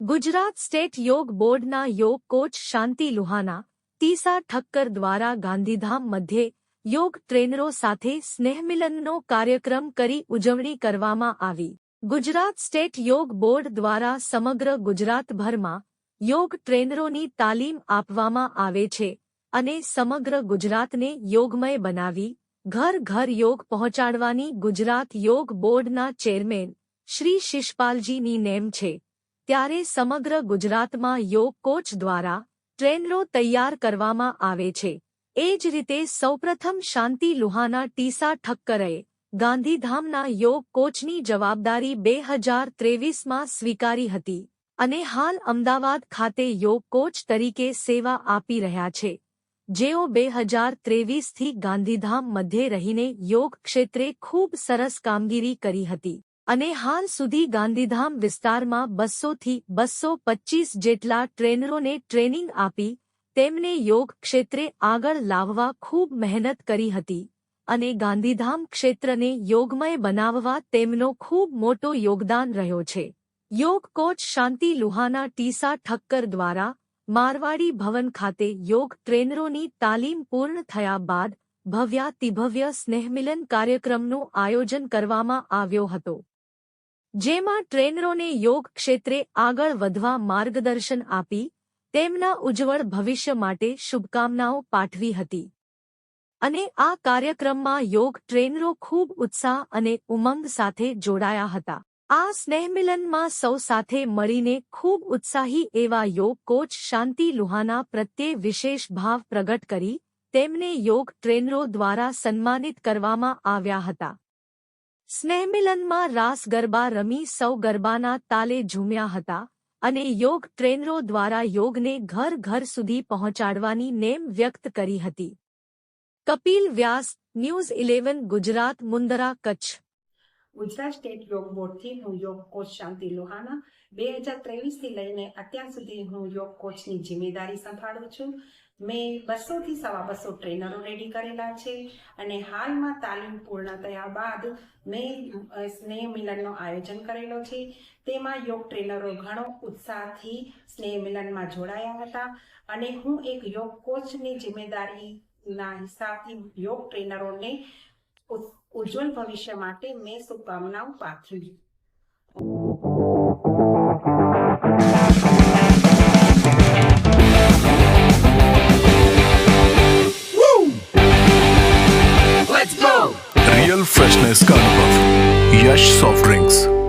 Gujarat state યોગ બોર્ડના યોગ કોચ શાંતિ લુહાના, તીસા ઠક્કર દ્વારા ગાંધીધામ મધ્યે યોગ ટ્રેનરો સાથે સ્નેહમિલનનો કાર્યક્રમ કરી ઉજવણી કરવામાં આવી. ગુજરાત સ્ટેટ યોગ બોર્ડ દ્વારા સમગ્ર ગુજરાતભરમાં યોગ ટ્રેનરોની તાલીમ આપવામાં આવે છે. અને સમગ્ર ગુજરાતને યોગમય બનાવી, ઘર ઘર યોગ પહોંચાડવાની ગુજરાત યોગ બોર્ડના ચેરમેન શ્રી શિષપાલજીની નેમ છે. ત્યારે સમગ્ર ગુજરાતમાં યોગ કોચ દ્વારા ટ્રેનરો તૈયાર કરવામાં આવે છે. એ જ રીતે સૌપ્રથમ શાંતિ લુહાના ટીસા ઠક્કરએ ગાંધીધામના યોગ કોચની જવાબદારી બે હજાર ત્રેવીસમાં સ્વીકારી હતી અને હાલ અમદાવાદ ખાતે યોગ કોચ તરીકે સેવા આપી રહ્યા છે. જેઓ બે હજાર ત્રેવીસથી ગાંધીધામ મધ્યે રહીને યોગ ક્ષેત્રે ખૂબ સરસ કામગીરી કરી હતી અને હાલ સુધી ગાંધીધામ વિસ્તારમાં બસોથી બસો પચ્ચીસ જેટલા ટ્રેનરોને ટ્રેનિંગ આપી તેમને યોગ ક્ષેત્રે આગળ લાવવા ખૂબ મહેનત કરી હતી અને ગાંધીધામ ક્ષેત્રને યોગમય બનાવવા તેમનો ખૂબ મોટો યોગદાન રહ્યો છે. યોગ કોચ શાંતિ લુહાના ટીસા ઠક્કર દ્વારા મારવાડી ભવન ખાતે યોગ ટ્રેનરોની તાલીમ પૂર્ણ થયા બાદ ભવ્યાતિભવ્ય સ્નેહમિલન કાર્યક્રમનું આયોજન કરવામાં આવ્યો હતો. જેમાં ટ્રેનરોને યોગ ક્ષેત્રે આગળ વધવા માર્ગદર્શન આપી તેમના ઉજ્જવળ ભવિષ્ય માટે શુભકામનાઓ પાઠવી હતી. અને આ કાર્યક્રમમાં યોગ ટ્રેનરો ખૂબ ઉત્સાહ અને ઉમંગ સાથે જોડાયા હતા. આ સ્નેહમિલનમાં સૌ સાથે મળીને ખૂબ ઉત્સાહી એવા યોગ કોચ શાંતિ લુહાના પ્રત્યે વિશેષ ભાવ પ્રગટ કરી તેમને યોગ ટ્રેનરો દ્વારા સન્માનિત કરવામાં આવ્યા હતા. સ્નેહમિલનમાં રાસ ગરબા રમી સૌ ગરબાના તાલે ઝૂમ્યા હતા અને યોગ ટ્રેનરો દ્વારા યોગને ઘર ઘર સુધી પહોંચાડવાની નેમ વ્યક્ત કરી હતી. Kapil Vyas, news eleven, Gujarat, Mundra, Kutch. Gujarat state Yog બોર્ડથી હું યોગ કોચ શાંતિ લોહાના. બે હજાર ત્રેવીસથી લઈને અત્યાર સુધી હું યોગ કોચની જિમ્મેદારી સંભાળું છું. મેં બસોથી સવા બસો ટ્રેનરો રેડી કરેલા છે અને હાલમાં તાલીમ પૂર્ણ થયા બાદ મેં સ્નેહ મિલનનો આયોજન કરેલો છે. તેમાં યોગ ટ્રેનરો ઘણો ઉત્સાહથી સ્નેહ મિલનમાં જોડાયા હતા અને હું એક યોગ કોચની જિમ્મેદારીના હિસાબથી યોગ ટ્રેનરોને ઉજ્જવલ ભવિષ્ય માટે મેં શુભકામનાઓ પાઠવી. રિયલ ફ્રેશનેસ કા યશ સોફ્ટ ડ્રિંક્સ